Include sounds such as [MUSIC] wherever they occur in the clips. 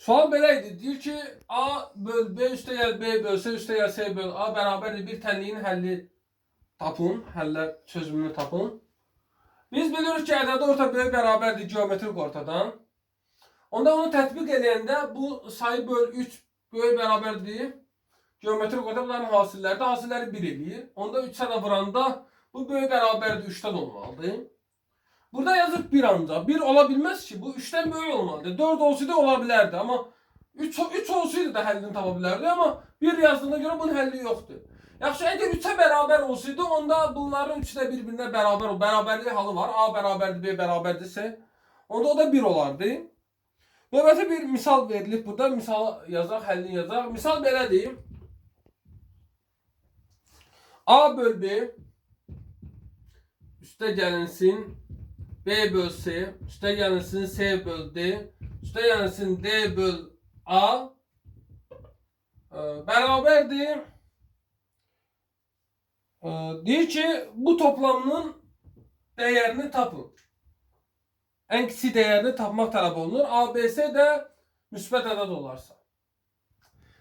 Sual belə idi. Deyir ki, A böl B üstə gəl B bölsə üstə gəl C böl A bərabərdir bir tənliyin həlli tapın. Həllər çözümünü tapın. Biz bilirik ki, ədədi orta böyük bərabərdir geometrik ortadan. Onda onu tətbiq edəndə bu sayı böl 3 böyük bərabərdir. Geometrik orta bunların hasilləri də hasilləri 1 eləyir. Onda 3 sənə vuranda bu böyük bərabərdir 3-dən olmalıdır. Burada yazıb 1 ancaq. 1 ola bilməz ki. Bu 3-dən böyük olmalıdır. 4 olsaydı ola bilərdi. Amma 3, 3 olsaydı da həllini tapa bilərdi. Amma 1 yazdığına görə bunun həlli yoxdur. Yaxşı, əgər 3-ə bərabər olsaydı, onda bunların üçü də bir-birinə bərabər, bərabərlik halı var. A bərabərdir, B bərabərdirsə, onda o da 1 olardı. Növbəti bir misal verilib burada. Misal yazaq, həllini yazaq. Misal belədir. A böl B üstə gəlinsin B böl C üstə gəlinsin C böl D üstə gəlinsin D böl A e, bərabərdir. E, deyir ki, bu toplamının dəyərini tapın. Ən kiçik dəyərini tapmaq tələb olunur. ABC də müsbət ədəd olarsa.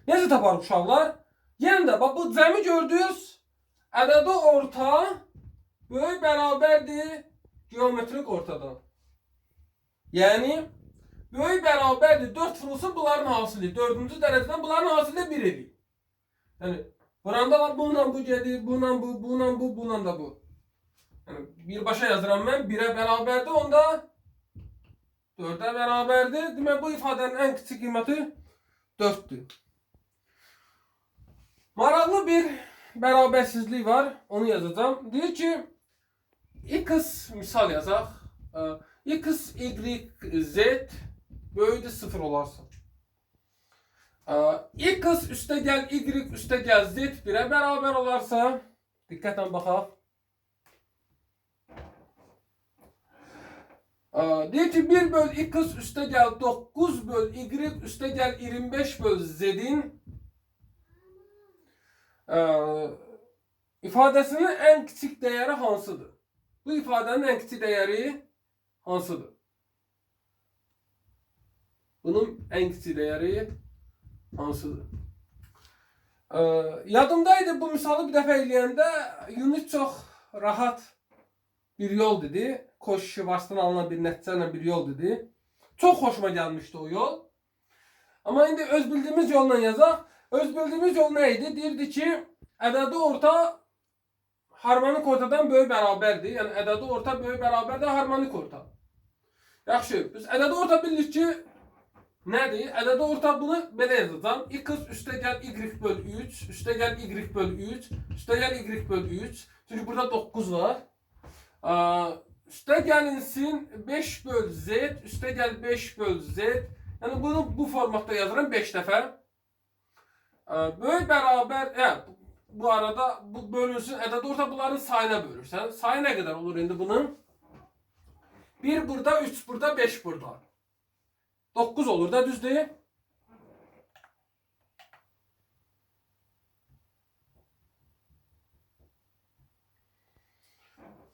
Necə taparıq uşaqlar? Yenə də bax bu cəmi gördünüz. Ədədi orta böyük bərabərdir geometrik ortadan. Yəni böyük bərabərdir 4 vurulsa bunların hasili 4-cü dərəcədən bunların hasili 1 edir. Yəni buranda var bununla bu gedir, bununla bu, bununla bu, bununla da bu. Yəni birbaşa yazıram mən 1-ə bərabərdir, onda 4-ə bərabərdir. Demək bu ifadənin ən kiçik qiyməti 4-dür. Maraqlı bir bərabərsizlik var. Onu yazacağım. Deyir ki x misal yazaq. X, y, z böyüdür 0 olarsa. X üstə gəl y üstə gəl z 1-ə bərabər olarsa, diqqətlə baxaq. Ee, Deyir ki 1 böl x üstə gəl 9 böl y üstə gəl 25 böl z-in ifadəsinin ən kiçik dəyəri hansıdır? Bu ifadənin ən kiçik dəyəri hansıdır? Bunun ən kiçik dəyəri hansıdır? Ee, yadımdaydı bu misalı bir dəfə eləyəndə Yunus çox rahat bir yol dedi. Koşu vasıtından alınan bir nəticələ bir yol dedi. Çox xoşuma gəlmişdi o yol. Amma indi öz bildiyimiz yolla yazaq. Öz bildiyimiz yol nə idi? Deyirdi ki, ədədi orta harmonik ortadan böyük bərabərdir. Yəni ədədi orta böyük bərabərdir harmonik orta. Yaxşı, biz ədədi orta bilirik ki, nədir? Ədədi orta bunu belə yazacağam. x üstə gəl y böl 3, üstə gəl y böl 3, üstə gəl y böl 3. Çünki burada 9 var. Aa, üstə gəlinsin 5 böl z, üstə gəl 5 böl z. Yəni bunu bu formatda yazıram 5 dəfə. Böyük bərabər, hə, bu arada bu bölünsün ədəd orta bunların sayına bölürsən. Sayı nə qədər olur indi bunun? 1 burada, 3 burada, 5 burada. 9 olur da düzdür?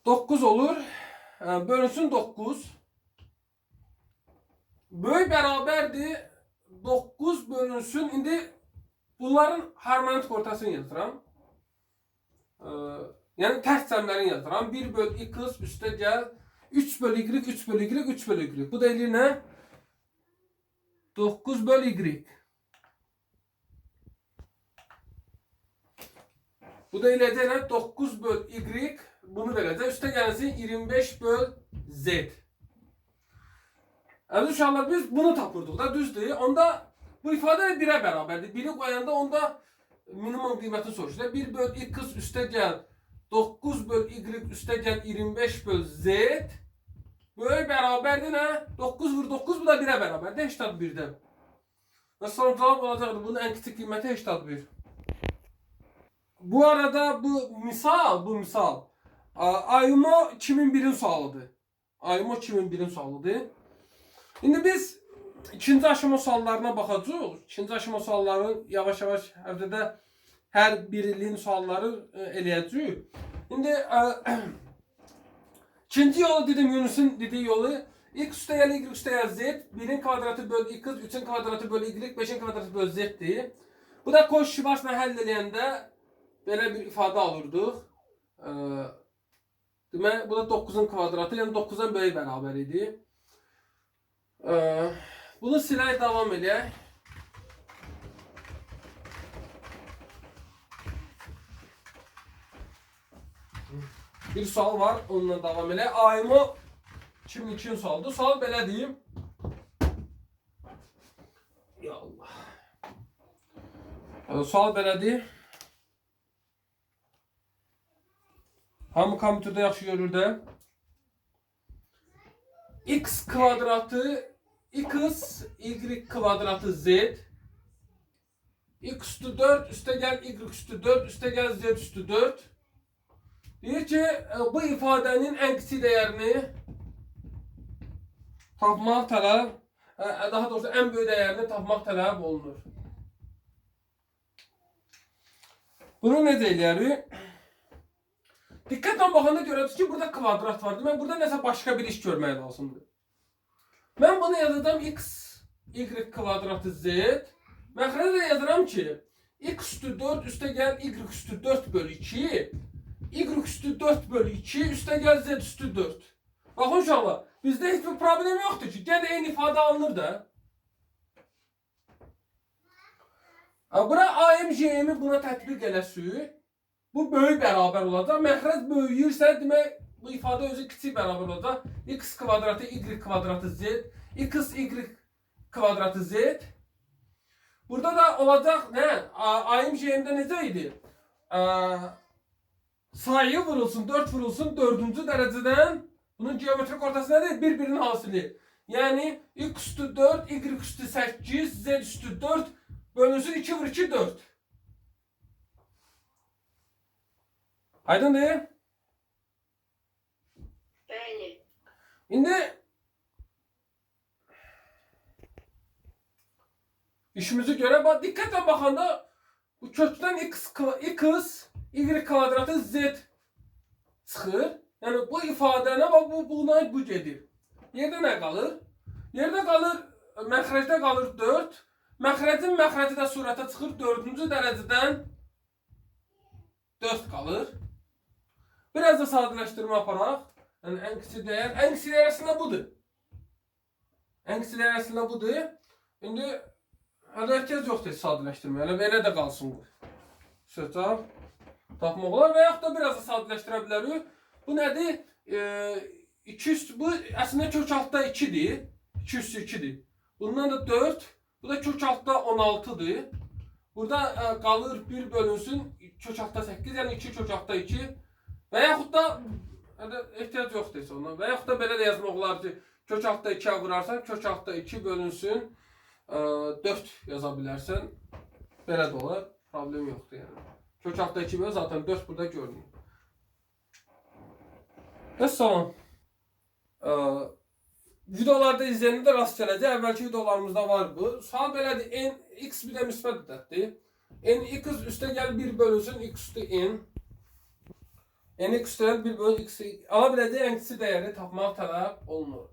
Dokuz olur. Ee, Bölünsün 9. Böyük bərabərdir. 9 bölünsün. İndi bunların harmonik ortasını yazıram. Yəni tərs cəmlərini yazıram. 1 böl x üstə gəl 3 böl y, 3 böl y, 3 böl y. Bu da eləyir nə? 9 böl y. Bu da eləyəcək nə? 9 böl y. Bunu verəcək. Üstə gəlsin 25 böl z. Əziz uşaqlar biz bunu tapırdıq da düzdür. Onda bu ifadə 1-ə bərabərdir. 1-i qoyanda onda minimum qiymətini soruşur. 1 böl x üstə gəl 9 böl y üstə gəl 25 böl z böyük bərabərdir nə? 9 vur 9 bu da 1-ə bərabərdir. 81-dən. Və son cavab olacaqdır. Bunun ən kiçik qiyməti 81. Bu arada bu misal, bu misal Aymo 2001'in sualıdır. Aymo 2001'in sualıdır. İndi biz ikinci aşama suallarına baxacağıq. İkinci aşama sualları yavaş-yavaş həftədə hər bir ilin sualları e, eləyəcəyik. İndi e, [CLEARS THROAT] ikinci yolu dedim Yunus'un dediği yolu x üstə gəl y gəl z 1-in kvadratı böl x, 3-ün kvadratı böl y, 5-in kvadratı böl z-dir. Bu da koş şivarsla həll edəndə belə bir ifadə alırdıq. Ee, demək, bu da 9-un kvadratı, yəni 9-dan böyük idi. Ee, bunu silək davam edək. Bir sual var, onunla davam edək. Ayımı 2002-ci sualdır. Sual belə deyim. Ya Allah. Ee, sual belədir. Hamı kompüterdə yaxşı görür də. x kvadratı x y kvadratı z x üstü 4 üste gel y üstü 4 üste gel z üstü 4 Deyir ki e, bu ifadenin en kiçik değerini tapmaq tələb e, daha doğrusu en büyük değerini tapmaq tələb olunur. Bunu necə eləyərik? Diqqətlə baxanda görürsünüz ki, burada kvadrat var. Demək, burada nəsə başqa bir iş görmək lazımdır. Mən bunu yazacağım x, y kvadratı z. Məxrəcə də yazaram ki, x üstü 4 üstə gəl y üstü 4 bölü 2, y üstü 4 bölü 2 üstə gəl z üstü 4. Baxın uşaqlar, bizdə heç bir problem yoxdur ki, gəl eyni ifadə alınır da. Bura AM, JM buna tətbiq eləsək, bu böyük bərabər olacaq. Məxrəc böyüyürsə, demək bu ifadə özü kiçik bərabər olacaq. x kvadratı y kvadratı z, x y kvadratı z. Burada da olacaq nə? A- Ayım JM-də necə idi? Aa, sayı vurulsun, 4 vurulsun 4-cü dərəcədən bunun geometrik ortası nədir? Bir-birinin hasili. Yəni x üstü 4, y üstü 8, z üstü 4 bölünsün 2 vur 2 4. Aydın değil? Bəli. İndi işimizi göre bak dikkatle bakanda bu kökten x, x y kvadratı z çıxır. Yəni bu ifadəni və bu buna bu gedir. Yerdə nə qalır? Yerdə qalır məxrəcdə qalır 4. Məxrəcin məxrəci də surətə çıxır 4-cü dərəcədən 4 qalır. Biraz da sadələşdirmə aparaq. Yəni ən kiçik dəyər, ən kiçik dəyər əslində budur. Ən kiçik dəyər əslində budur. İndi ehtiyac yoxdur sadələşdirmə. Yəni belə də qalsın bu. Söhbət tapmaq olar və yaxud da biraz da sadələşdirə bilərik. Bu nədir? E, 2 üstü bu əslində kök altda 2-dir. 2 üstü 2-dir. Bundan da 4. Bu da kök altda 16-dır. Burada e, qalır 1 bölünsün kök altda 8, yəni 2 kök altda 2. Və yaxud da yəni, ehtiyac yoxdur heç ona. Və yaxud da belə də yazmaq olar ki, kök altda 2-yə vurarsan, kök altda 2 bölünsün e, 4 yaza bilərsən. Belə də olar. Problem yoxdur yəni. Kök altda 2 böl zaten 4 burada görünür. Vəssalam. Ee, videolarda izləyəndə rast gələcək. Əvvəlki videolarımızda var bu. Sual belədir. n x bir də müsbət ədəddir. n x üstə gəl 1 bölünsün x üstü n. n x üstə gəl 1 bölü x. Ala biləcək ən kiçik dəyəri tapmaq tələb olunur.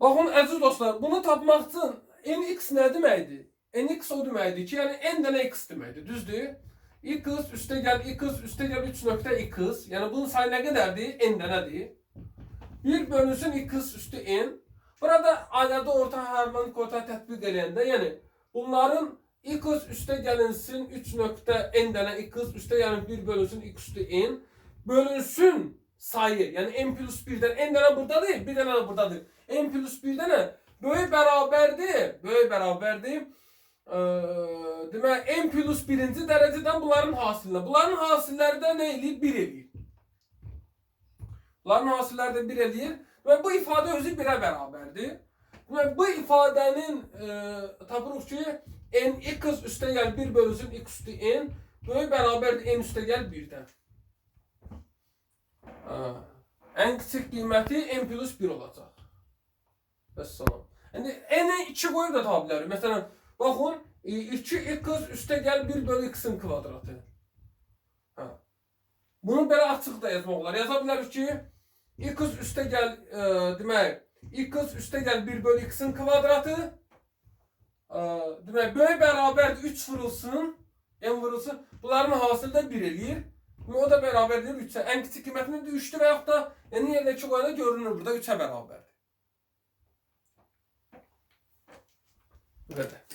Baxın əziz dostlar, bunu tapmaq üçün n x nə deməkdir? n x o deməkdir ki, yəni n dənə x deməkdir, düzdür? X üstə gəl x üstə gəl 3 nöqtə x. Yəni bunun sayı nə qədərdir? n dənədir. 1 bölünsün x üstü n. Burada aylarda orta harmonik orta tətbiq edəndə, yəni bunların x üstə gəlinsin 3 nöqtə n dənə x üstə gəlin 1 bölünsün x üstü n. Bölünsün sayı, yəni n plus 1-dən n dənə buradadır, bir dənə də buradadır. n plus 1 dənə böyük bərabərdir, böyük bərabərdir. Demək n plus birinci dərəcədən bunların hasilinə. Bunların hasilləri də nə eləyir? 1 eləyir. Bunların hasilləri də 1 eləyir və bu ifadə özü 1-ə bərabərdir. Demək bu ifadənin e, tapırıq ki n x üstə gəl 1 bölünsün x üstü n böyük bərabərdir n üstə gəl 1-dən. Hə. Ən kiçik qiyməti n plus 1 olacaq. Vəssalam. İndi n-i 2 qoyub da tapa bilərik. Baxın, 2x üstə gəl 1 bölü x-in kvadratı. Hə. Bunu belə açıq da yazmaq olar. Yaza bilərik ki, x üste gel e, demek x üste gel 1 bölü x'in kvadratı e, demek böyle beraber 3 vurulsun n vurulsun bunların hasılı da 1 eləyir. O da beraberdir 3'e. En küçük kıymetinin de 3'tü veyahut da n'in yerindeki koyana görünür burada 3'e beraberdir. Bu kadar.